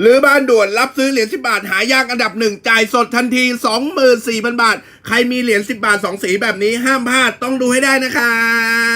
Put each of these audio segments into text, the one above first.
หรือบ้านด่วนรับซื้อเหรียญ10 บาท หายากอันดับหนึ่งจ่ายสดทันที 24,000 บาท ใครมีเหรียญ10 บาท 2 สีแบบนี้ห้ามพลาดต้องดูให้ได้นะครับ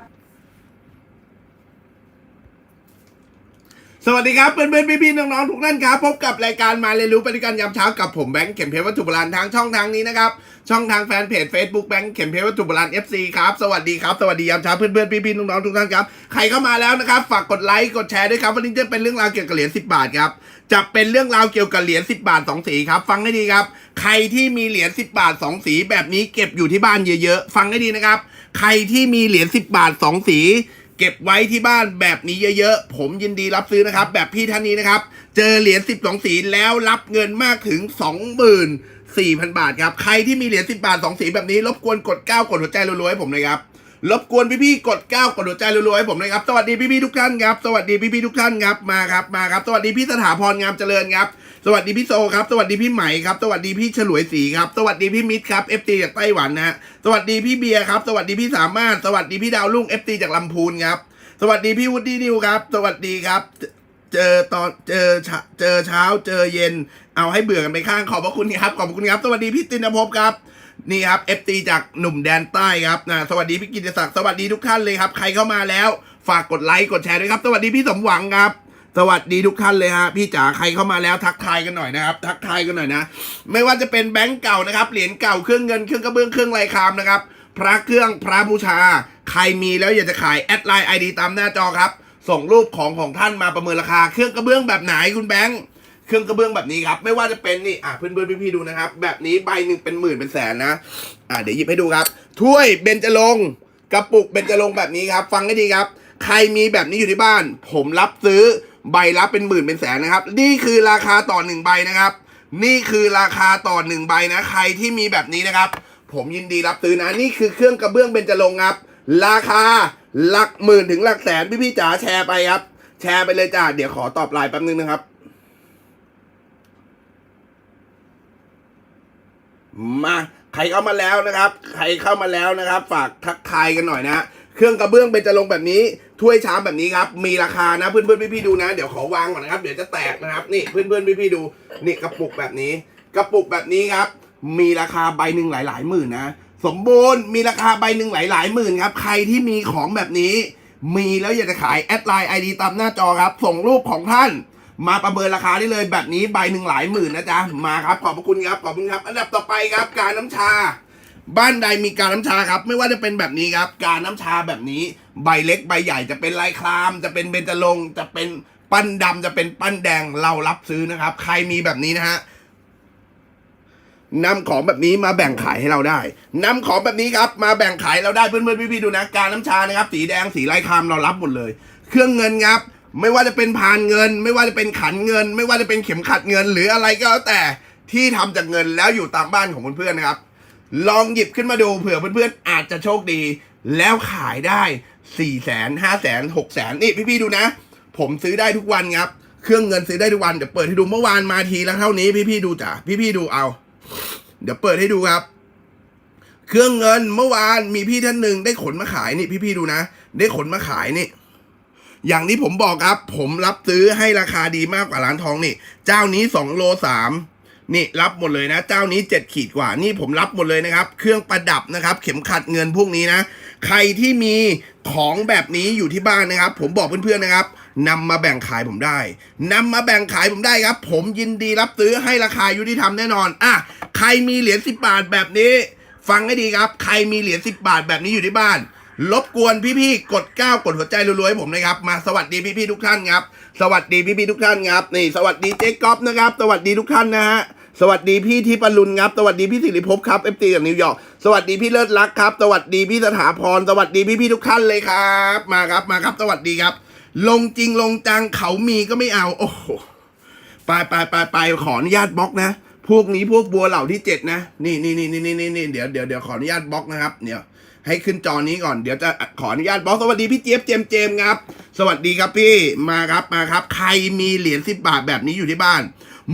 สวัสดีครับเพื่อนๆพี่ๆน้องๆทุกท่านครับ พบกับรายการมาเรียนรู้ปฏิการยามเช้ากับผมแบงค์เข็มเพชรวัตถุโบราณทางช่องทางนี้นะครับ ช่องทางแฟนเพจ Facebook แบงค์เข็มเพชรวัตถุโบราณ FC ครับสวัสดีครับสวัสดียามเช้าเพื่อนๆพี่ๆน้องๆทุกท่านครับใครเข้ามาแล้วนะครับฝากกดไลค์กดแชร์ด้วยครับวันนี้จะเป็นเรื่องราวเกี่ยวกับเหรียญ10 บาทครับจะเป็นเรื่องราวเกี่ยวกับเหรียญ10 บาทสองสีครับฟังให้ดีครับ ใครที่มีเหรียญ10 บาทสองสีแบบนี้เก็บอยู่ที่บ้านเยอะๆ ฟังให้ดีนะครับ ใครที่มีเหรียญ10 บาทสองสี เก็บไว้ที่บ้านแบบนี้เยอะๆ ผมยินดีรับซื้อนะครับ แบบพี่ท่านนี้นะครับ เจอเหรียญ12สีแล้วรับเงินมากถึง24,000บาทครับ ใครที่มีเหรียญ10บาท2สีแบบนี้ รบกวนกด9กดหัวใจรัวๆให้ผมเลยครับรบกวนพี่ๆกด9กดหัวใจรัวๆให้ผมเลยครับสวัสดีพี่ๆทุกท่านครับสวัสดีพี่ๆทุกท่านครับมาครับมาครับ สวัสดีพี่สถาพรงามเจริญครับ สวัสดีพี่โซครับ สวัสดีพี่ใหม่ครับ สวัสดีพี่ฉลวยศรีครับ สวัสดีพี่มิตรครับเอฟซีจากไต้หวันนะฮะ สวัสดีพี่เบียร์ครับ สวัสดีพี่สามารถ สวัสดีพี่ดาวรุ่งเอฟซีจากลำพูนครับ สวัสดีพี่วูดดี้นิวครับ สวัสดีครับ เจอตอนเจอเช้าเจอเช้า เจอเย็น เอาให้เบื่อกันไปข้าง ขอบพระคุณครับ ขอบพระคุณครับ สวัสดีพี่ตินภพครับนี่ครับ FT จากหนุ่มแดนใต้ครับนะสวัสดีพี่กิติศักดิ์สวัสดีทุกท่านเลยครับ ใครเข้ามาแล้ว ฝากกดไลค์กดแชร์ด้วยครับ สวัสดีพี่สมหวังครับ สวัสดีทุกท่านเลยฮะพี่จ๋าใครเข้ามาแล้วทักทายกันหน่อยนะครับ ทักทายกันหน่อยนะ ไม่ว่าจะเป็นแบงก์เก่านะครับเหรียญเก่าเครื่องเงินเครื่องกระเบื้องเครื่องลายคามนะครับ พระเครื่องพระบูชา ใครมีแล้วอยากจะขายแอดไลน์ไอดีตามหน้าจอครับ ส่งรูปของของท่านมาประเมินราคา เครื่องกระเบื้องแบบไหนคุณแบงค์เครื่องกระเบื้องแบบนี้ครับ ไม่ว่าจะเป็นนี่อะเพื่อนเพื่อนพี่ๆดูนะครับ แบบนี้ใบหนึ่งเป็นหมื่นเป็นแสนนะอะเดี๋ยวหยิบให้ดูครับ ถ้วยเบญจรงค์กระปุกเบญจรงค์แบบนี้ครับ ฟังให้ดีครับ ใครมีแบบนี้อยู่ที่บ้าน ผมรับซื้อ ใบละเป็นหมื่นเป็นแสนนะครับ นี่คือราคาต่อหนึ่งใบนะครับ นี่คือราคาต่อหนึ่งใบนะใครที่มีแบบนี้นะครับ ผมยินดีรับซื้อนะนี่คือเครื่องกระเบื้องเบญจรงครับ ราคาหลักหมื่นถึงหลักแสนพี่ๆจ๋าแชร์ไปครับ แชร์ไปเลยจ้าเดี๋ยวขอตอบไลน์แป๊บนึงนะครับ มาใครเข้ามาแล้วนะครับ ใครเข้ามาแล้วนะครับ ฝากทักทายกันหน่อยนะ เครื่องกระเบื้องเป็นจะลงแบบนี้ ถ้วยชามแบบนี้ครับ มีราคานะเพื่อนเพื่อนๆพี่ๆดูนะ เดี๋ยวขอวางก่อนนะครับ เดี๋ยวจะแตกนะครับ นี่เพื่อนเพื่อนๆพี่ๆดู นี่กระปุกแบบนี้ กระปุกแบบนี้ครับ มีราคาใบหนึ่งหลายๆหมื่นนะ สมบูรณ์ มีราคาใบหนึ่งหลายๆหมื่นครับ ใครที่มีของแบบนี้ มีแล้วอยากจะขายแอดไลน์ไอดีตามหน้าจอครับ ส่งรูปของท่าน มาประเมินราคาได้เลยแบบนี้ใบหนึ่งหลายหมื่นนะจ๊ะ มาครับ ขอบพระคุณครับ ขอบคุณครับ อันดับต่อไปครับ การน้ำชา บ้านใดมีการน้ำชาครับ ไม่ว่าจะเป็นแบบนี้ครับ การน้ำชาแบบนี้ ใบเล็กใบใหญ่จะเป็นลายคราม จะเป็นเบญจรงจะเป็นปั้นดำจะเป็นปั้นแดงเรารับซื้อนะครับ ใครมีแบบนี้นะฮะนำของแบบนี้มาแบ่งขายให้เราได้นำของแบบนี้ครับ มาแบ่งขายเราได้เพื่อนๆพี่ๆดูนะ การน้ำชานะครับ สีแดงสีลายคามเรารับหมดเลย เครื่องเงินครับ ไม่ว่าจะเป็นพานเงิน ไม่ว่าจะเป็นขันเงิน ไม่ว่าจะเป็นเข็มขัดเงิน หรืออะไรก็แล้วแต่ที่ทำจากเงินแล้วอยู่ตามบ้านของเพื่อนๆนะครับ ลองหยิบขึ้นมาดูเผื่อเพื่อนๆ อาจจะโชคดี แล้วขายได้สี่แสนห้าแสนหกแสนนี่พี่ๆดูนะ ผมซื้อได้ทุกวันครับ เครื่องเงินซื้อได้ทุกวันเดี๋ยวเปิดให้ดูเมื่อวานมาทีและเท่านี้พี่ๆดูจ้ะพี่ๆดูเอา เดี๋ยวเปิดให้ดูครับ เครื่องเงินเมื่อวานมีพี่ท่านหนึ่งได้ขนมาขายนี่พี่ๆดูนะ ได้ขนมาขายนี่อย่างที่ผมบอกครับ ผมรับซื้อให้ราคาดีมากกว่าร้านทองนี่ เจ้านี้สองโลสาม นี่รับหมดเลยนะ เจ้านี้เจ็ดขีดกว่านี่ผมรับหมดเลยนะครับ เครื่องประดับนะครับ เข็มขัดเงินพวกนี้นะ ใครที่มีของแบบนี้อยู่ที่บ้านนะครับ ผมบอกเพื่อนๆนะครับนำมาแบ่งขายผมได้นำมาแบ่งขายผมได้ครับ ผมยินดีรับซื้อให้ราคายุติธรรมแน่นอนอะใครมีเหรียญสิบาทแบบนี้ ฟังให้ดีครับ ใครมีเหรียญสิบาทแบบนี้อยู่ที่บ้านรบกวนพี่ๆ กดก้าวกดหัวใจรัวๆให้ผมนะครับ มาสวัสดีพี่ๆทุกท่านครับ สวัสดีพี่ๆทุกท่านครับ นี่ สวัสดีเจ๊ก๊อฟนะครับ สวัสดีทุกท่านนะฮะ สวัสดีพี่ทิปรุณครับ สวัสดีพี่สิริภพครับเอฟซีจากนิวยอร์ก สวัสดีพี่เลิศรักครับ สวัสดีพี่สถาพร สวัสดีพี่พี่ๆทุกท่านเลยครับ มาครับ มาครับ สวัสดีครับ ลงจริงลงจังเขามีก็ไม่เอา โอ้โห ไปไปไปไปขออนุญาตบล็อกนะ พวกนี้พวกบัวเหล่าที่เจ็ดนะ นี่นี่นี่นี่นี่นี่เดี๋ยวเดี๋ยวเดี๋ยวขออนุญาตบล็อกนะครับเดี๋ยวให้ขึ้นจอนี้ก่อน เดี๋ยวจะขออนุญาตบล็อกสวัสดีพี่เจี๊ยบเจมเจมครับ สวัสดีครับพี่ มาครับมาครับ ใครมีเหรียญสิบบาทแบบนี้อยู่ที่บ้าน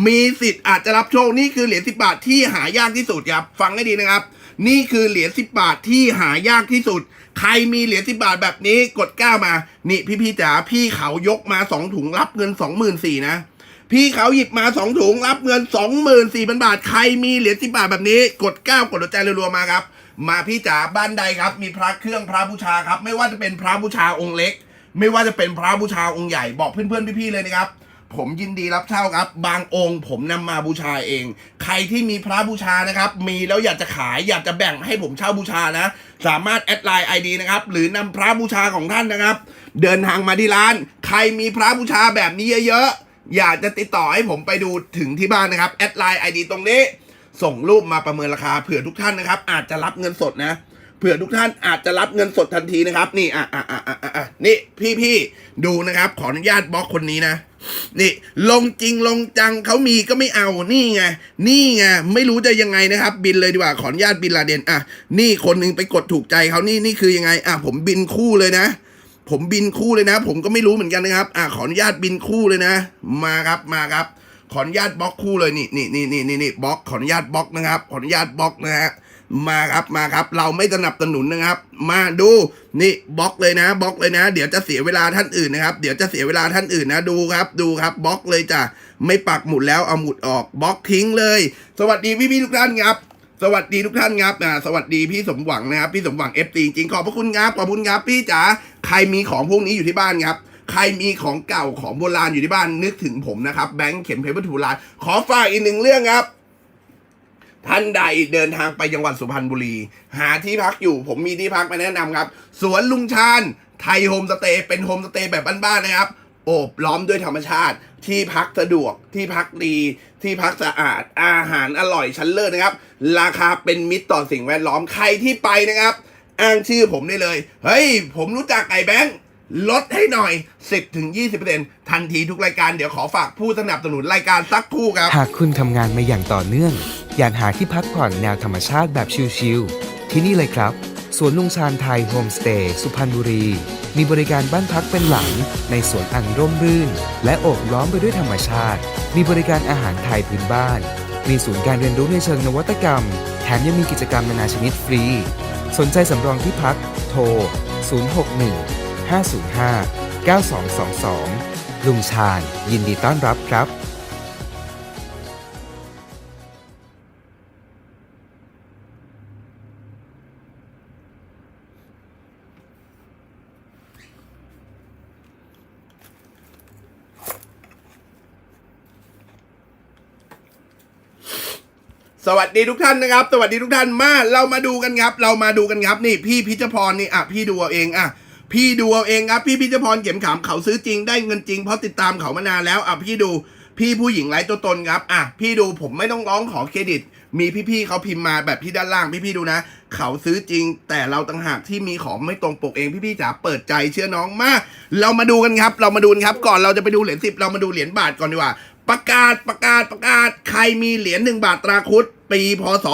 มีสิทธิ์อาจจะรับโชคนี่คือเหรียญสิบบาทที่หายากที่สุดครับฟังให้ดีนะครับ นี่คือเหรียญสิบบาทที่หายากที่สุด ใครมีเหรียญสิบาทแบบนี้กดก้าวมา นี่พี่พี่จ๋าพี่เขายกมาสองถุงรับเงินสองหมื่นสี่นะ พี่เขาหยิบมาสองถุงรับเงินสองหมื่นสี่พันบาท ใครมีเหรียญสิบาทแบบนี้ กดก้าวกดหัวใจรัวๆมาครับ มาพี่จ๋าบ้านใดครับ มีพระเครื่องพระบูชาครับ ไม่ว่าจะเป็นพระบูชาองค์เล็ก ไม่ว่าจะเป็นพระบูชาองค์ใหญ่บอกเพื่อนๆพี่ๆเลยนะครับ ผมยินดีรับเช่าครับ บางองค์ผมนำมาบูชาเอง ใครที่มีพระบูชานะครับ มีแล้วอยากจะขายอยากจะแบ่งให้ผมเช่าบูชานะ สามารถแอดไลน์ไอดีนะครับ หรือนำพระบูชาของท่านนะครับ เดินทางมาที่ร้าน ใครมีพระบูชาแบบนี้เยอะๆอยากจะติดต่อให้ผมไปดูถึงที่บ้านนะครับแอดไลน์ไอดีตรงนี้ ส่งรูปมาประเมินราคาเผื่อทุกท่านนะครับ อาจจะรับเงินสดนะ เผื่อทุกท่านอาจจะรับเงินสดทันทีนะครับ นี่อะอะอะอะอะนี่พี่พี่ดูนะครับ ขออนุญาตบล็อกคนนี้นะ นี่ ลงจริงลงจังเขามีก็ไม่เอานี่ไงนี่ไงไม่รู้จะยังไงนะครับ บินเลยดีกว่าขออนุญาตบินลาเดนอะนี่คนหนึงไปกดถูกใจเขานี่นี่คือยังไง อะผมบินคู่เลยนะ ผมบินคู่เลยนะ ผมก็ไม่รู้เหมือนกันนะครับ อะขออนุญาตบินคู่เลยนะ มาครับมาครับ ขออนุญาตบล็อกคู่เลยนี่นี่นี่นี่นี่บล็อกขออนุญาตบล็อกนะครับ ขออนุญาตบล็อกนะฮะ มาครับมาครับ เราไม่สนับสนุนนะครับ มาดูนี่บล็อกเลยนะบล็อกเลยนะ เดี๋ยวจะเสียเวลาท่านอื่นนะครับ เดี๋ยวจะเสียเวลาท่านอื่นนะดูครับ ดูครับบล็อกเลยจ้ะไม่ปักหมุดแล้วเอาหมุดออกบล็อกทิ้งเลย สวัสดีพี่พี่ๆทุกท่านครับสวัสดีทุกท่านครับอ่าสวัสดีพี่สมหวังนะครับ พี่สมหวังเอฟจริงขอบพระคุณครับขอบคุณครับพี่จ๋าใครมีของพวกนี้อยู่ที่บ้านครับ ใครมีของเก่าของโบราณอยู่ที่บ้านนึกถึงผมนะครับแบงค์เข็มเพชรวัตถุโบราณขอฝากอีกหนึ่งเรื่องครับ ท่านใดเดินทางไปจังหวัดสุพรรณบุรี หาที่พักอยู่ผมมีที่พักไปแนะนำครับ สวนลุงชาญไทยโฮมสเตย์เป็นโฮมสเตย์แบบบ้านๆนะครับโอบล้อมด้วยธรรมชาติ ที่พักสะดวกที่พักดี ที่พักสะอาด อาหารอร่อยชั้นเลิศนะครับ ราคาเป็นมิตรต่อสิ่งแวดล้อมใครที่ไปนะครับ อ้างชื่อผมได้เลย เฮ้ย ผมรู้จักไอ้แบงค์ ลดให้หน่อย 10-20%ทันทีทุกรายการเดี๋ยวขอฝากผู้สนับสนุนรายการสักครู่ครับ หากคุณทำงานมาอย่างต่อเนื่อง อยากหาที่พักผ่อนแนวธรรมชาติแบบชิลๆ ที่นี่เลยครับ สวนลุงชาญไทยโฮมสเตย์สุพรรณบุรี มีบริการบ้านพักเป็นหลัง ในสวนอันร่มรื่น และโอบล้อมไปด้วยธรรมชาติ มีบริการอาหารไทยพื้นบ้าน มีศูนย์การเรียนรู้ในเชิงนวัตกรรม แถมยังมีกิจกรรมนานาชนิดฟรี สนใจสำรองที่พัก โทร 061 505 9222 ลุงชาญยินดีต้อนรับครับสวัสดีทุกท่านนะครับ สวัสดีทุกท่านมาเรามาดูกันครับ เรามาดูกันครับ นี่พี่พิชพรนี่อะพี่ดูเอาเองอะ พี่ดูเอาเองครับ พี่พิชพรเข็มขามเขาซื้อจริงได้เงินจริงเพราะติดตามเขามานานแล้วอะพี่ดูพี่ผู้หญิงไร้ตัวตนครับอะพี่ดูผมไม่ต้องร้องขอเครดิต มีพี่ๆเขาพิมพ์มาแบบที่ด้านล่างพี่ๆดูนะ เขาซื้อจริง แต่เราต่างหากที่มีของไม่ตรงปกเองพี่ๆจ๋าเปิดใจเชื่อน้องมาก เรามาดูกันครับ เรามาดูนครับ ก่อนเราจะไปดูเหรียญสิบเรามาดูเหรียญบาทก่อนดีกว่า ประกาศประกาศประกาศใครมีเหรียญหนึ่งบาทตราคุดปีพศ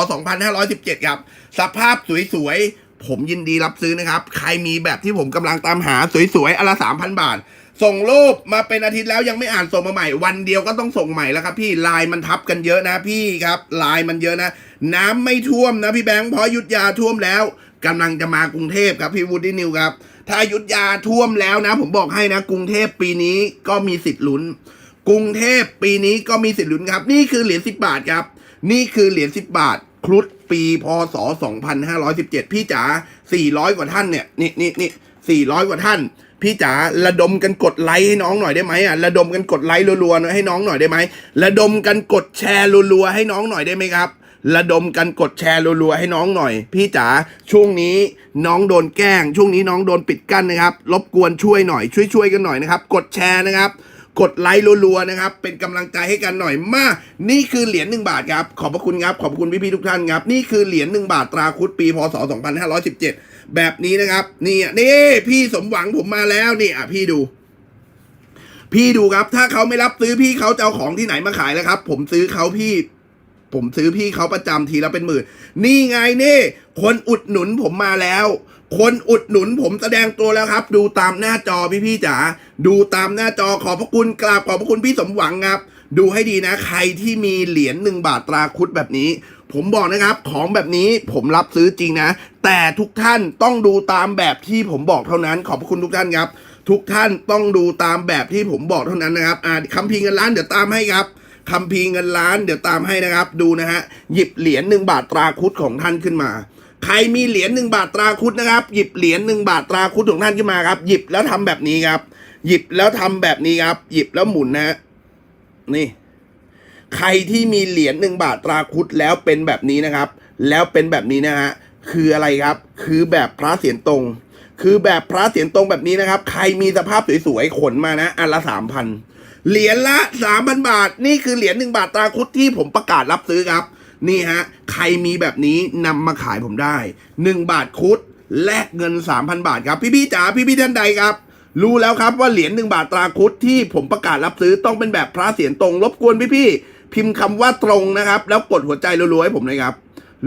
2517 ครับ สภาพสวยๆ ผมยินดีรับซื้อนะครับ ใครมีแบบที่ผมกำลังตามหาสวยๆอนละ3,000บาท ส่งรูปมาเป็นอาทิตย์แล้วยังไม่อ่านส่งมาใหม่ วันเดียวก็ต้องส่งใหม่แล้วครับ พี่ลายมันทับกันเยอะนะพี่ครับลายมันเยอะนะ น้ำไม่ท่วมนะพี่แบงค์เพราะยุทธยาท่วมแล้วกำลังจะมากรุงเทพครับพี่วูดดี้นิวครับถ้ายุทธยาท่วมแล้วนะ ผมบอกให้นะ กรุงเทพปีนี้ก็มีสิทธิ์ลุ้น กรุงเทพปีนี้ก็มีสิทธิ์ลุ้นครับ นี่คือเหรียญ10บบาทครับ นี่คือเหรียญ10บาท ครุฑปีพศ 2517 พี่จ๋า 400 กว่าท่านเนี่ย นี่นี่นี่400 กว่าท่าน พี่จ๋า ระดมกันกดไลค์ให้น้องหน่อยได้ไหมอะ ระดมกันกดไลค์รัวๆให้น้องหน่อยได้ไหม ระดมกันกดแชร์รัวๆให้น้องหน่อยได้ไหมครับ ระดมกันกดแชร์รัวๆให้น้องหน่อย พี่จ๋า ช่วงนี้น้องโดนแกล้ง ช่วงนี้น้องโดนปิดกั้นนะครับ รบกวนช่วยหน่อย ช่วยๆกันหน่อยนะครับ กดแชร์นะครับ กดไลค์รัวๆนะครับ เป็นกำลังใจให้กันหน่อยมานี่คือเหรียญหนึ่งบาทครับ ขอบพระคุณครับขอบคุณพี่ๆทุกท่านครับ นี่คือเหรียญหนึ่งบาทตราคุดปีพศ 2517 แบบนี้นะครับนี่นี่พี่สมหวังผมมาแล้วนี่อะพี่ดู พี่ดูครับ ถ้าเขาไม่รับซื้อพี่เขาจะเอาของที่ไหนมาขายแล้วครับ ผมซื้อเขาพี่ผมซื้อพี่เขาประจำทีละเป็นหมื่น นี่ไงนี่ คนอุดหนุนผมมาแล้ว คนอุดหนุนผมแสดงตัวแล้วครับ ดูตามหน้าจอพี่พี่ๆจ๋าดูตามหน้าจอขอบพระคุณกราบขอบพระคุณพี่สมหวังครับ ดูให้ดีนะ ใครที่มีเหรียญหนึ่งบาทตราคุดแบบนี้ ผมบอกนะครับ ของแบบนี้ผมรับซื้อจริงนะ แต่ทุกท่านต้องดูตามแบบที่ผมบอกเท่านั้น ขอบพระคุณทุกท่านครับ ทุกท่านต้องดูตามแบบที่ผมบอกเท่านั้นนะครับอ่าคำพิงเงินล้านเดี๋ยวตามให้ครับคำพีร์เงินล้านเดี๋ยวตามให้นะครับ ดูนะฮะหยิบเหรียญหนึ่งบาทตราคุดของท่านขึ้นมา ใครมีเหรียญหนึ่งบาทตราคุดนะครับ หยิบเหรียญหนึ่งบาทตราคุดของท่านขึ้นมาครับ หยิบแล้วทำแบบนี้ครับ หยิบแล้วทำแบบนี้ครับ หยิบแล้วหมุนนะนี่ ใครที่มีเหรียญหนึ่งบาทตราคุดแล้วเป็นแบบนี้นะครับ แล้วเป็นแบบนี้นะฮะคืออะไรครับ คือแบบพระเสียรตรง คือแบบพระเสียรตรงแบบนี้นะครับ ใครมีสภาพสวยๆขนมานะอันละสามพันเหรียญละสามพันบาท นี่คือเหรียญหนึ่งบาทตราคุดที่ผมประกาศรับซื้อครับ นี่ฮะ ใครมีแบบนี้นำมาขายผมได้หนึ่งบาทคุดแลกเงินสามพันบาทครับ พี่ๆจ๋าพี่ๆท่านใดครับ รู้แล้วครับว่าเหรียญหนึ่งบาทตราคุดที่ผมประกาศรับซื้อต้องเป็นแบบพระเสียรตรง รบกวนพี่ๆพิมพ์คำว่าตรงนะครับ แล้วกดหัวใจรัวๆให้ผมหน่อยครับ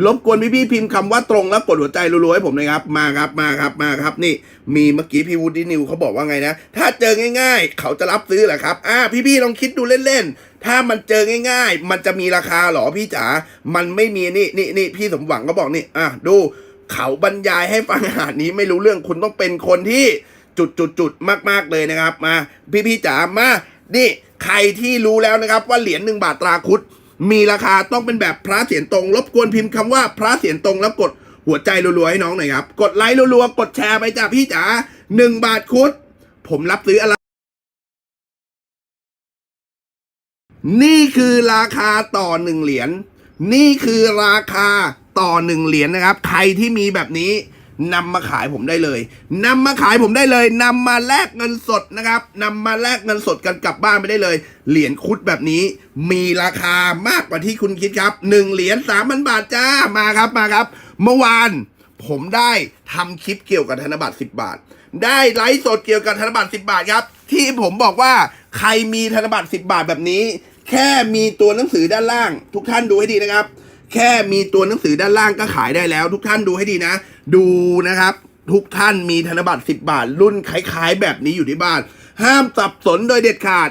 รบกวนพี่ๆพิมพ์คำว่าตรงแล้วกดหัวใจรัวๆให้ผมหนะครับ มาครับมาครับมาครับนี่ มีเมื่อกี้พี่วูดดี้นิวเขาบอกว่าไงนะ ถ้าเจอง่าย ๆ เขาจะรับซื้อเหรอครับอ่าพี่ๆลองคิดดูเล่นๆ ถ้ามันเจอง่าย ๆ มันจะมีราคาหรอพี่จ๋ามันไม่มีนี่นี่นี่พี่สมหวังก็บอกนี่อะดูเขาบรรยายให้ฟังขนาดนี้ไม่รู้เรื่องคุณต้องเป็นคนที่จุดจุดจุดมากๆเลยนะครับ มา พี่ๆจ๋ามานี่ใครที่รู้แล้วนะครับว่าเหรียญหนึ่งบาทตราคุด มีราคาต้องเป็นแบบพระเสียรตรง รบกวนพิมพ์คำว่าพระเสียรตรงแล้วกดหัวใจรัวๆให้น้องหน่อยครับ กดไลค์รัวๆกดแชร์ไปจ้ะพี่จ๋าหนึ่งบาทคุด ผมรับซื้ออะไร นี่คือราคาต่อหนึ่งเหรียญนี่คือราคาต่อหนึ่งเหรียญนะครับ ใครที่มีแบบนี้ นำมาขายผมได้เลยนำมาขายผมได้เลยนำมาแลกเงินสดนะครับนำมาแลกเงินสดกันกลับบ้านไปได้เลย เหรียญคุดแบบนี้ มีราคามากกว่าที่คุณคิดครับหนึ่งเหรียญสามพันบาทจ้ามาครับมาครับ เมื่อวานผมได้ทำคลิปเกี่ยวกับธนบัตร10 บาท ได้ไลฟ์สดเกี่ยวกับธนบัตร10 บาทครับ ที่ผมบอกว่าใครมีธนบัตร10 บาทแบบนี้ แค่มีตัวหนังสือด้านล่าง ทุกท่านดูให้ดีนะครับ แค่มีตัวหนังสือด้านล่างก็ขายได้แล้ว ทุกท่านดูให้ดีนะ ดูนะครับ ทุกท่านมีธนบัตร 10 บาท รุ่นคล้ายๆ แบบนี้อยู่ที่บ้าน ห้ามสับสนโดยเด็ดขาด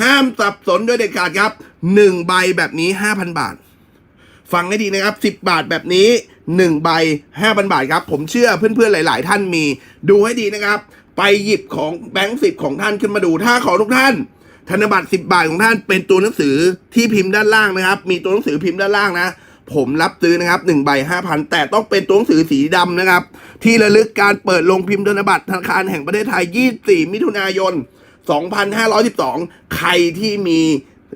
ห้ามสับสนโดยเด็ดขาดครับหนึ่งใบแบบนี้ 5,000 บาท ฟังให้ดีนะครับ 10 บาทแบบนี้ 1 ใบ 5,000 บาทครับ ผมเชื่อเพื่อนๆหลาย ๆ ท่านมี ดูให้ดีนะครับ ไปหยิบของแบงค์สิบของท่านขึ้นมาดู ถ้าของทุกท่านธนบัตร 10 บาทของท่านเป็นตัวหนังสือที่พิมพ์ด้านล่างนะครับ มีตัวหนังสือพิมพ์ด้านล่างนะ ผมรับซื้อนะครับ1ใบ5,000 แต่ต้องเป็นตัวหนังสือสีดำนะครับ ที่ระลึกการเปิดลงพิมพ์ธนบัตรธนาคารแห่งประเทศไทย 24 มิถุนายน 2512 ใครที่มี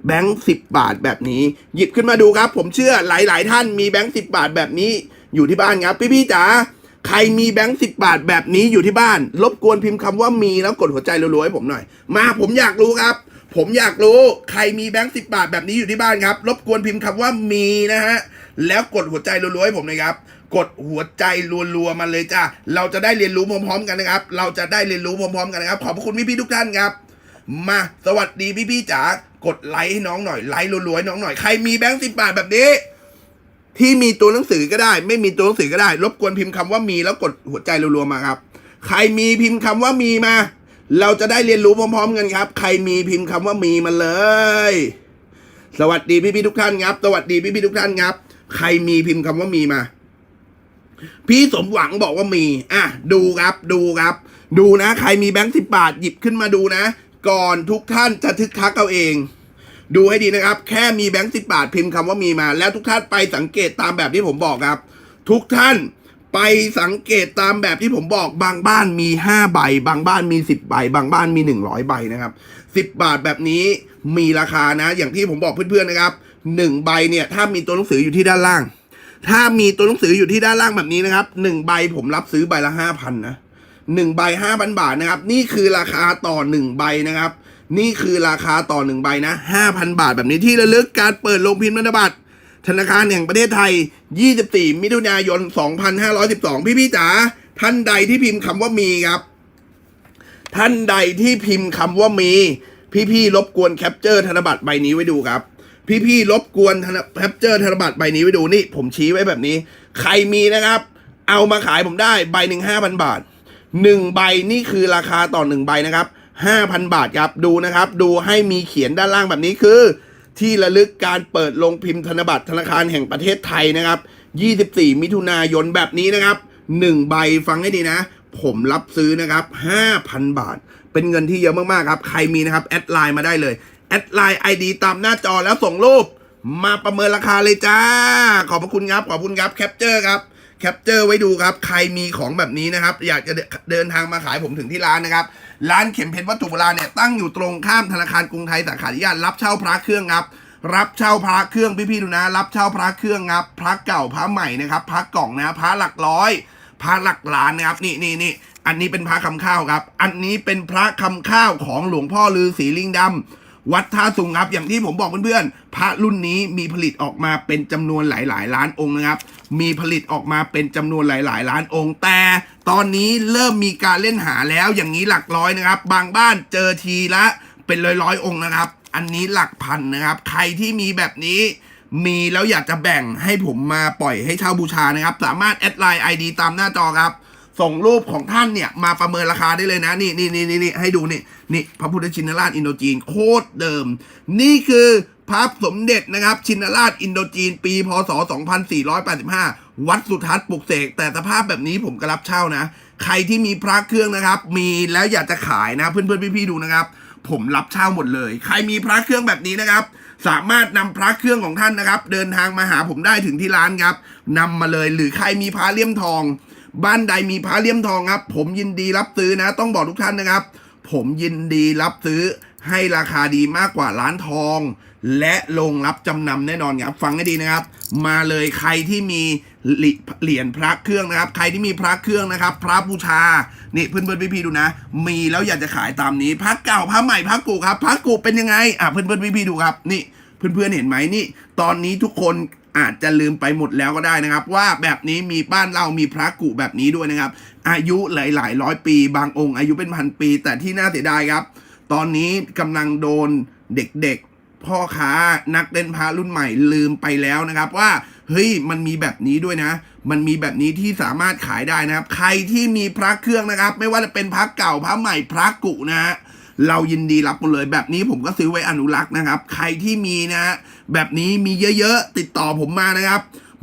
แบงค์สิบบาทแบบนี้ หยิบขึ้นมาดูครับ ผมเชื่อหลาย ๆ ท่านมีแบงค์สิบบาทแบบนี้อยู่ที่บ้านครับ พี่ ๆ จ๋าใครมีแบงค์สิบบาทแบบนี้อยู่ที่บ้าน รบกวนพิมพ์คำว่ามีแล้วกดหัวใจรัวๆให้ผมหน่อย มาผมอยากรู้ครับ ผมอยากรู้ใครมีแบงค์สิบบาทแบบนี้อยู่ที่บ้านครับ รบกวนพิมพ์คำว่ามีนะฮะ แล้วกดหัวใจรัวๆให้ผมหน่อยครับ กดหัวใจรัวๆมาเลยจ้าเราจะได้เรียนรู้พร้อมๆกันนะครับ เราจะได้เรียนรู้พร้อมๆกันนะครับ ขอบพระคุณพี่ๆทุกท่านครับ มาสวัสดีพี่ๆจ๋ากดไลค์ให้น้องหน่อยไลค์รัวๆให้น้องหน่อยใครมีแบงค์สิบบาทแบบนี้ ที่มีตัวหนังสือก็ได้ ไม่มีตัวหนังสือก็ได้ รบกวนพิมพ์คำว่ามีแล้วกดหัวใจรัวๆมาครับ ใครมีพิมพ์คำว่ามีมา เราจะได้เรียนรู้พร้อมๆกันครับ ใครมีพิมพ์คำว่ามีมาเลย สวัสดีพี่ๆทุกท่านครับ สวัสดีพี่ๆทุกท่านครับ ใครมีพิมพ์คำว่ามีมา พี่สมหวังบอกว่ามี อะ ดูครับ ดูครับ ดูนะ ใครมีแบงค์สิบบาทหยิบขึ้นมาดูนะ ก่อนทุกท่านจะทึกทักเอาเอง ดูให้ดีนะครับ แค่มีแบงค์สิบบาทพิมพ์คำว่ามีมา แล้วทุกท่านไปสังเกตตามแบบที่ผมบอกครับ ทุกท่าน ไปสังเกตตามแบบที่ผมบอกบางบ้านมีห้าใบ บางบ้านมีสิบใบ บางบ้านมีหนึ่งร้อยใบนะครับสิบบาทแบบนี้มีราคานะ อย่างที่ผมบอกเพื่อนๆนะครับหนึ่งใบเนี่ยถ้ามีตัวหนังสืออยู่ที่ด้านล่าง ถ้ามีตัวหนังสืออยู่ที่ด้านล่างแบบนี้นะครับหนึ่งใบผมรับซื้อใบละห้าพันนะหนึ่งใบห้าพันบาทนะครับ นี่คือราคาต่อหนึ่งใบนะครับ นี่คือราคาต่อหนึ่งใบนะ5,000 บาทแบบนี้ที่ระลึกการเปิดลงพิมพ์ธนบัตร ธนาคารแห่งประเทศไทย 24 มิถุนายน 2512 พี่ๆจ๋าท่านใดที่พิมพ์คำว่ามีครับ ท่านใดที่พิมพ์คำว่ามี พี่ๆรบกวนแคปเจอร์ธนบัตรใบนี้ไว้ดูครับ พี่ๆรบกวนธนแคปเจอร์ธนบัตรใบนี้ไว้ดูนี่ ผมชี้ไว้แบบนี้ ใครมีนะครับ เอามาขายผมได้ใบหนึ่งห้าพันบาทหนึ่งใบนี่คือราคาต่อหนึ่งใบนะครับห้าพันบาทครับดูนะครับ ดูให้มีเขียนด้านล่างแบบนี้คือ ที่ระลึกการเปิดลงพิมพ์ธนบัตรธนาคารแห่งประเทศไทยนะครับ 24 มิถุนายนแบบนี้นะครับหนึ่งใบฟังให้ดีนะ ผมรับซื้อนะครับ 5,000 บาท เป็นเงินที่เยอะมากๆครับ ใครมีนะครับ แอดไลน์มาได้เลย แอดไลน์ ID ตามหน้าจอแล้วส่งรูป มาประเมินราคาเลยจ้า ขอบพระคุณครับ ขอบคุณครับ แคปเจอร์ครับ แคปเจอร์ไว้ดูครับ ใครมีของแบบนี้นะครับ อยากจะเดินทางมาขายผมถึงที่ร้านนะครับ ร้านเข็มเพชรวัตถุโบราณเนี่ยตั้งอยู่ตรงข้ามธนาคารกรุงไทยสาขาธิยาตรับเช่าพระเครื่องครับรับเช่าพระเครื่องพี่ๆดูนะ รับเช่าพระเครื่องครับพระเก่าพระใหม่นะครับพระกล่องนะพระหลักร้อยพระหลักล้านนะครับนี่นี่นี่อันนี้เป็นพระคำข้าวครับ อันนี้เป็นพระคำข้าวของหลวงพ่อลือศรีลิงดำ วัดท่าสุงครับอย่างที่ผมบอกเพื่อนๆพระรุ่นนี้มีผลิตออกมาเป็นจำนวนหลายๆ ล้านองค์นะครับ มีผลิตออกมาเป็นจำนวนหลาย ๆ ล้านองค์ แต่ตอนนี้เริ่มมีการเล่นหาแล้วอย่างนี้หลักร้อยนะครับ บางบ้านเจอทีละเป็นร้อยๆองค์นะครับ อันนี้หลักพันนะครับ ใครที่มีแบบนี้มีแล้วอยากจะแบ่งให้ผมมาปล่อยให้เช่าบูชานะครับ สามารถแอดไลน์ ID ตามหน้าจอครับ ส่งรูปของท่านเนี่ยมาประเมินราคาได้เลยนะนี่นี่นี่นี่นี่ให้ดูนี่นี่พระพุทธชินราชอินโดจีนโคตรเดิม นี่คือพระสมเด็จนะครับ ชินราชอินโดจีน ปี พศ 2485 วัดสุทัศน์ปลุกเสก แต่สภาพแบบนี้ผมก็รับเช่านะ ใครที่มีพระเครื่องนะครับ มีแล้วอยากจะขายนะ เพื่อนๆพี่ๆดูนะครับ ผมรับเช่าหมดเลย ใครมีพระเครื่องแบบนี้นะครับสามารถนำพระเครื่องของท่านนะครับ เดินทางมาหาผมได้ถึงที่ร้านครับนำมาเลยหรือใครมีพระเลี่ยมทอง บ้านใดมีพระเลี่ยมทองครับ ผมยินดีรับซื้อนะ ต้องบอกทุกท่านนะครับ ผมยินดีรับซื้อให้ราคาดีมากกว่าร้านทอง และลงรับจำนำแน่นอนครับ ฟังให้ดีนะครับ มาเลยใครที่มีเหรียญพระเครื่องนะครับ ใครที่มีพระเครื่องนะครับ พระบูชา นี่เพื่อนๆพี่ๆดูนะ มีแล้วอยากจะขายตามนี้พระเก่าพระใหม่พระกูครับพระกูเป็นยังไงอะเพื่อนๆพี่ๆดูครับ นี่เพื่อนๆเห็นไหมนี่ ตอนนี้ทุกคน อาจจะลืมไปหมดแล้วก็ได้นะครับ ว่าแบบนี้มีบ้านเรามีพระกุแบบนี้ด้วยนะครับ อายุหลาย ๆ ร้อยปี บางองค์อายุเป็นพันปี แต่ที่น่าเสียดายครับ ตอนนี้กำลังโดนเด็กๆ พ่อค้านักเล่นพระรุ่นใหม่ลืมไปแล้วนะครับ ว่าเฮ้ยมันมีแบบนี้ด้วยนะ มันมีแบบนี้ที่สามารถขายได้นะครับ ใครที่มีพระเครื่องนะครับ ไม่ว่าจะเป็นพระเก่าพระใหม่พระกุนะฮะ เรายินดีรับหมดเลย แบบนี้ผมก็ซื้อไว้อนุรักษ์นะครับ ใครที่มีนะ แบบนี้มีเยอะๆ ติดต่อผมมานะครับ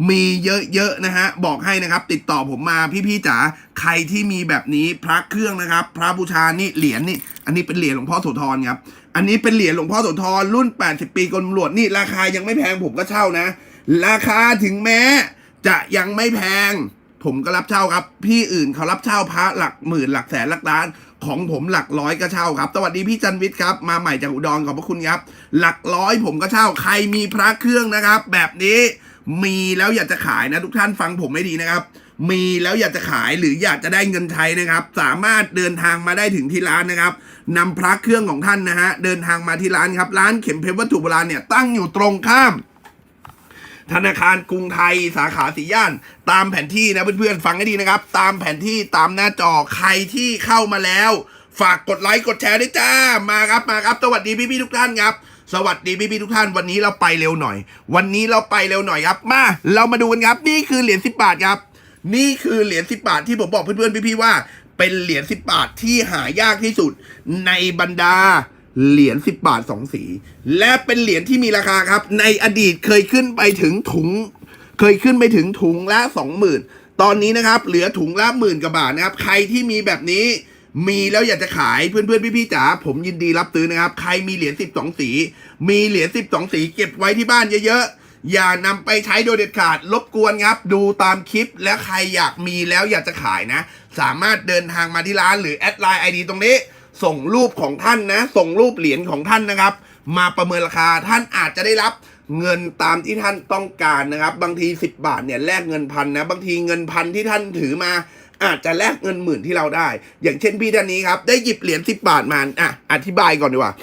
มีเยอะๆนะฮะบอกให้นะครับ ติดต่อผมมาพี่ๆจ๋าใครที่มีแบบนี้พระเครื่องนะครับ พระบูชานี่เหรียญนี่ อันนี้เป็นเหรียญหลวงพ่อโสธรครับอันนี้เป็นเหรียญหลวงพ่อโสธรรุ่น 80 ปีกรมหลวดนี่ราคายังไม่แพงผมก็เช่านะ ราคาถึงแม้จะยังไม่แพง ผมก็รับเช่าครับ พี่อื่นเขารับเช่าพระหลักหมื่นหลักแสนหลักล้าน ของผมหลักร้อยก็เช่าครับ สวัสดีพี่จันวิทย์ครับ มาใหม่จากอุดรขอบพระคุณครับ หลักร้อยผมก็เช่า ใครมีพระเครื่องนะครับ แบบนี้มีแล้วอยากจะขายนะทุกท่านฟังผมไม่ดีนะครับ มีแล้วอยากจะขายหรืออยากจะได้เงินใช้นะครับ สามารถเดินทางมาได้ถึงที่ร้านนะครับนำพระเครื่องของท่านนะฮะเดินทางมาที่ร้านครับ ร้านเข็มเพชรวัตถุโบราณเนี่ยตั้งอยู่ตรงข้าม ธนาคารกรุงไทยสาขาสีย่าน ตามแผนที่นะเพื่อนๆฟังให้ดีนะครับ ตามแผนที่ตามหน้าจอใครที่เข้ามาแล้ว ฝากกดไลค์กดแชร์ด้วยจ้ามาครับมาครับสวัสดีพี่ๆทุกท่านครับสวัสดีพี่ๆทุกท่านวันนี้เราไปเร็วหน่อย วันนี้เราไปเร็วหน่อยครับ มา เรามาดูกันครับ นี่คือเหรียญสิบบาทครับ นี่คือเหรียญสิบบาทที่ผมบอกเพื่อนๆพี่ๆว่า เป็นเหรียญสิบบาทที่หายากที่สุดในบรรดา เหรียญสิบบาทสองสี และเป็นเหรียญที่มีราคาครับ ในอดีตเคยขึ้นไปถึงถุง เคยขึ้นไปถึงถุงละสองหมื่นตอนนี้นะครับ เหลือถุงละหมื่นกว่าบาทนะครับ ใครที่มีแบบนี้มีแล้วอยากจะขายเพื่อนๆพี่ๆจ๋าผมยินดีรับซื้อนะครับ ใครมีเหรียญสิบสองสี มีเหรียญสิบสองสี เก็บไว้ที่บ้านเยอะๆ อย่านำไปใช้โดยเด็ดขาดรบกวนครับ ดูตามคลิปและใครอยากมีแล้วอยากจะขายนะ สามารถเดินทางมาที่ร้านหรือแอดไลน์ไอดีตรงนี้ ส่งรูปของท่านนะ ส่งรูปเหรียญของท่านนะครับ มาประเมินราคาท่านอาจจะได้รับเงินตามที่ท่านต้องการนะครับ บางที 10 บาทเนี่ยแลกเงินพันนะ บางทีเงินพันที่ท่านถือมา อาจจะแลกเงินหมื่นที่เราได้ อย่างเช่นพี่ท่านนี้ครับ ได้หยิบเหรียญสิบบาทมาอะอธิบายก่อนดีกว่า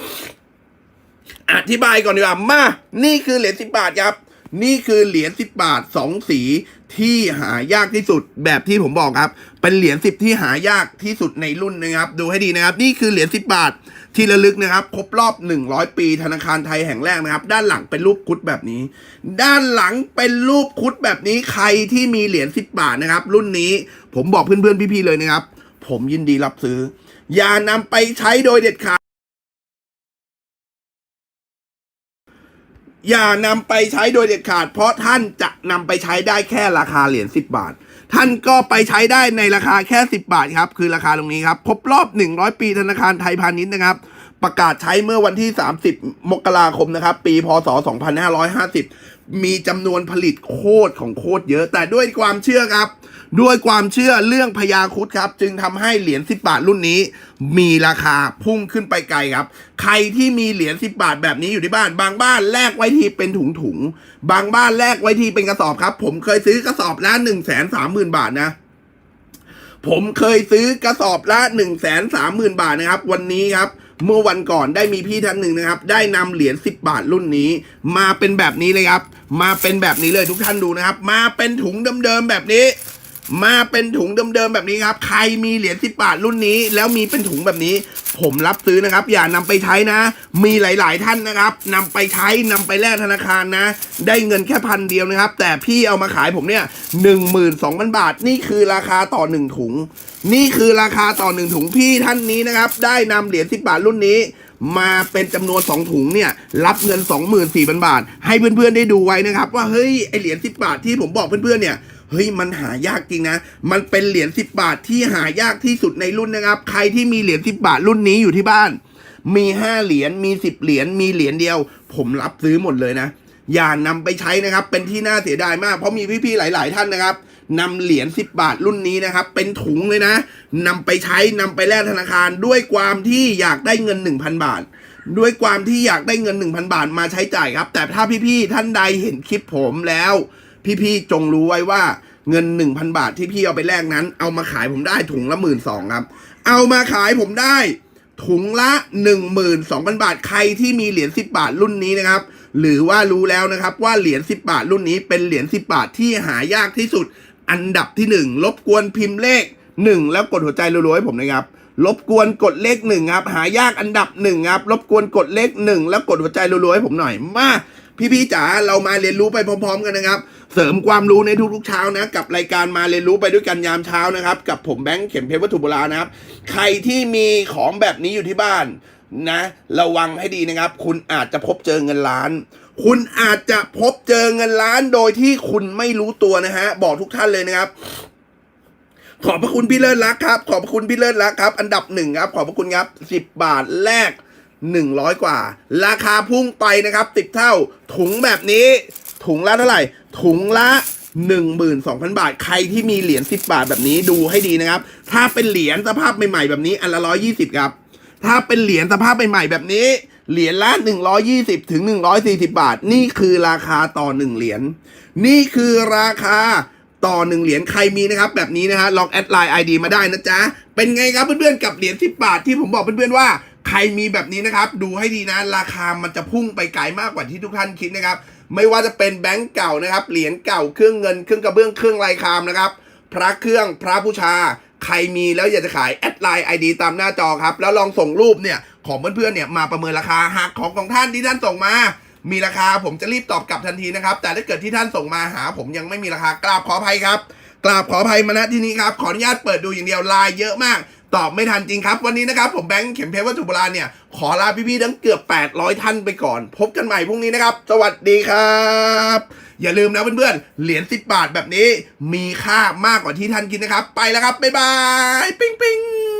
อธิบายก่อนดีกว่ามา นี่คือเหรียญสิบบาทครับ นี่คือเหรียญสิบบาทสองสีที่หายากที่สุดแบบที่ผมบอกครับ เป็นเหรียญสิบที่หายากที่สุดในรุ่นนะครับ ดูให้ดีนะครับ นี่คือเหรียญสิบบาท ที่ระลึกนะครับ ครบรอบ 100 ปีธนาคารไทยแห่งแรกนะครับ ด้านหลังเป็นรูปคุดแบบนี้ ด้านหลังเป็นรูปคุดแบบนี้ใครที่มีเหรียญสิบบาทนะครับ รุ่นนี้ผมบอกเพื่อนๆพี่ๆเลยนะครับ ผมยินดีรับซื้อ อย่านำไปใช้โดยเด็ดขาด อย่านำไปใช้โดยเด็ดขาด เพราะท่านจะนำไปใช้ได้แค่ราคาเหรียญ10 บาท ท่านก็ไปใช้ได้ในราคาแค่ 10 บาทครับ คือราคาตรงนี้ครับครบรอบ 100 ปีธนาคารไทยพาณิชย์นะครับ ประกาศใช้เมื่อวันที่ 30 มกราคมนะครับ ปี พศ 2550 มีจำนวนผลิตโคตรของโคตรเยอะ แต่ด้วยความเชื่อครับ ด้วยความเชื่อเรื่องพญาครุดครับ จึงทำให้เหรียญ10 บาทรุ่นนี้ มีราคาพุ่งขึ้นไปไกลครับ ใครที่มีเหรียญ10 บาทแบบนี้อยู่ที่บ้าน บางบ้านแลกไว้ทีเป็นถุงถุงๆบางบ้านแลกไว้ทีเป็นกระสอบครับ ผมเคยซื้อกระสอบละ1นึ่งแสนสามหมื่นบาทนะผมเคยซื้อกระสอบละ1นึ่งแสนสามหมื่นบาทนะครับ วันนี้ครับ เมื่อวันก่อนได้มีพี่ท่านหนึ่งนะครับ ได้นำเหรียญ10 บาทรุ่นนี้ มาเป็นแบบนี้เลยครับ มาเป็นแบบนี้เลยทุกท่านดูนะครับ มาเป็นถุงเดิมๆแบบนี้ มาเป็นถุงเดิมๆแบบนี้ครับ ใครมีเหรียญสิบบาทรุ่นนี้ แล้วมีเป็นถุงแบบนี้ ผมรับซื้อนะครับ อย่านำไปใช้นะ มีหลายๆท่านนะครับนำไปใช้นำไปแลกธนาคารนะ ได้เงินแค่พันเดียวนะครับ แต่พี่เอามาขายผมเนี่ยหนึ่งหมื่นสองพันบาท นี่คือราคาต่อหนึ่งถุง นี่คือราคาต่อหนึ่งถุงพี่ท่านนี้นะครับ ได้นำเหรียญสิบบาทรุ่นนี้มาเป็นจำนวน 2 ถุงเนี่ย รับเงิน 24,000 บาท ให้เพื่อนๆได้ดูไว้นะครับ ว่าเฮ้ยไอเหรียญ10 บาทที่ผมบอกเพื่อนๆเนี่ย เฮ้ยมันหายากจริงนะ มันเป็นเหรียญ10 บาทที่หายากที่สุดในรุ่นนะครับ ใครที่มีเหรียญ10 บาทรุ่นนี้อยู่ที่บ้าน มี5เหรียญมี10เหรียญมีเหรียญเดียว ผมรับซื้อหมดเลยนะ อย่านำไปใช้นะครับ เป็นที่น่าเสียดายมาก เพราะมีพี่ๆหลาย ๆ ท่านนะครับนำเหรียญ10 บาทรุ่นนี้นะครับ เป็นถุงเลยนะนำไปใช้นำไปแลกธนาคารด้วยความที่อยากได้เงิน 1,000 บาท ด้วยความที่อยากได้เงิน 1,000 บาทมาใช้จ่ายครับ แต่ถ้าพี่ๆท่านใดเห็นคลิปผมแล้ว พี่ๆจงรู้ไว้ว่าเงิน 1,000 บาทที่พี่เอาไปแลกนั้น เอามาขายผมได้ถุงละหมื่นสองครับ เอามาขายผมได้ถุงละ 12,000 บาทใครที่มีเหรียญ10 บาทรุ่นนี้นะครับ หรือว่ารู้แล้วนะครับว่าเหรียญ10 บาทรุ่นนี้เป็นเหรียญ10 บาทที่หายากที่สุด อันดับที่ 1 รบกวนพิมพ์เลข 1 แล้วกดหัวใจรัวๆให้ผมนะครับรบกวนกดเลขหนึ่งครับหายากอันดับหนึ่งครับรบกวนกดเลขหนึ่งแล้วกดหัวใจรัวๆให้ผมหน่อยมา พี่ๆจ๋าเรามาเรียนรู้ไปพร้อม ๆ กันนะครับ เสริมความรู้ในทุกๆเช้านะ กับรายการมาเรียนรู้ไปด้วยกันยามเช้านะครับ กับผมแบงค์เข็มเพชรวัตถุโบราณนะครับ ใครที่มีของแบบนี้อยู่ที่บ้านนะ ระวังให้ดีนะครับ คุณอาจจะพบเจอเงินล้าน คุณอาจจะพบเจอเงินล้านโดยที่คุณไม่รู้ตัวนะฮะบอกทุกท่านเลยนะครับขอบพระคุณพี่เลิศรักครับ ขอบพระคุณพี่เลิศรักครับ อันดับหนึ่งครับ ขอบพระคุณครับสิบบาทแรก หนึ่งร้อยกว่า ราคาพุ่งไปนะครับ ติดเท่าถุงแบบนี้ ถุงละเท่าไหร่ ถุงละหนึ่งหมื่นสองพันบาท ใครที่มีเหรียญสิบบาทแบบนี้ดูให้ดีนะครับ ถ้าเป็นเหรียญสภาพใหม่ๆแบบนี้อันละร้อยยี่สิบครับ ถ้าเป็นเหรียญสภาพใหม่ๆแบบนี้เหรียญละ 120 ถึง 140 บาท นี่คือราคาต่อ 1 เหรียญ นี่คือราคาต่อ 1 เหรียญ ใครมีนะครับแบบนี้นะฮะ ลองแอดไลน์ ID มาได้นะจ๊ะ เป็นไงครับเพื่อนๆ กับเหรียญ 10 บาทที่ผมบอกเพื่อนๆว่า ใครมีแบบนี้นะครับ ดูให้ดีนะ ราคามันจะพุ่งไปไกลมากกว่าที่ทุกท่านคิดนะครับ ไม่ว่าจะเป็นแบงก์เก่านะครับ เหรียญเก่า เครื่องเงิน เครื่องกระเบื้อง เครื่องลายคามนะครับ พระเครื่อง พระบูชา ใครมีแล้วอยากจะขาย แอดไลน์ไอดีตามหน้าจอครับ แล้วลองส่งรูปเนี่ยของเพื่อนๆเนี่ยมาประเมินราคา หากของของท่านที่ท่านส่งมา มีราคาผมจะรีบตอบกลับทันทีนะครับ แต่ถ้าเกิดที่ท่านส่งมาหา ผมยังไม่มีราคากราบขออภัยครับกราบขออภัยมาณที่นี้ครับ ขออนุญาตเปิดดูอย่างเดียวไลน์เยอะมาก ตอบไม่ทันจริงครับ วันนี้นะครับ ผมแบงค์เข็มเพชรวัตถุโบราณเนี่ย ขอลาพี่ๆทั้งเกือบ 800 ท่านไปก่อน พบกันใหม่พรุ่งนี้นะครับ สวัสดีครับ อย่าลืมนะเพื่อนๆ เหรียญสิบาทแบบนี้ มีค่ามากกว่าที่ท่านคิดนะครับ ไปแล้วครับ บ๊ายบาย ปิ๊งปิ๊ง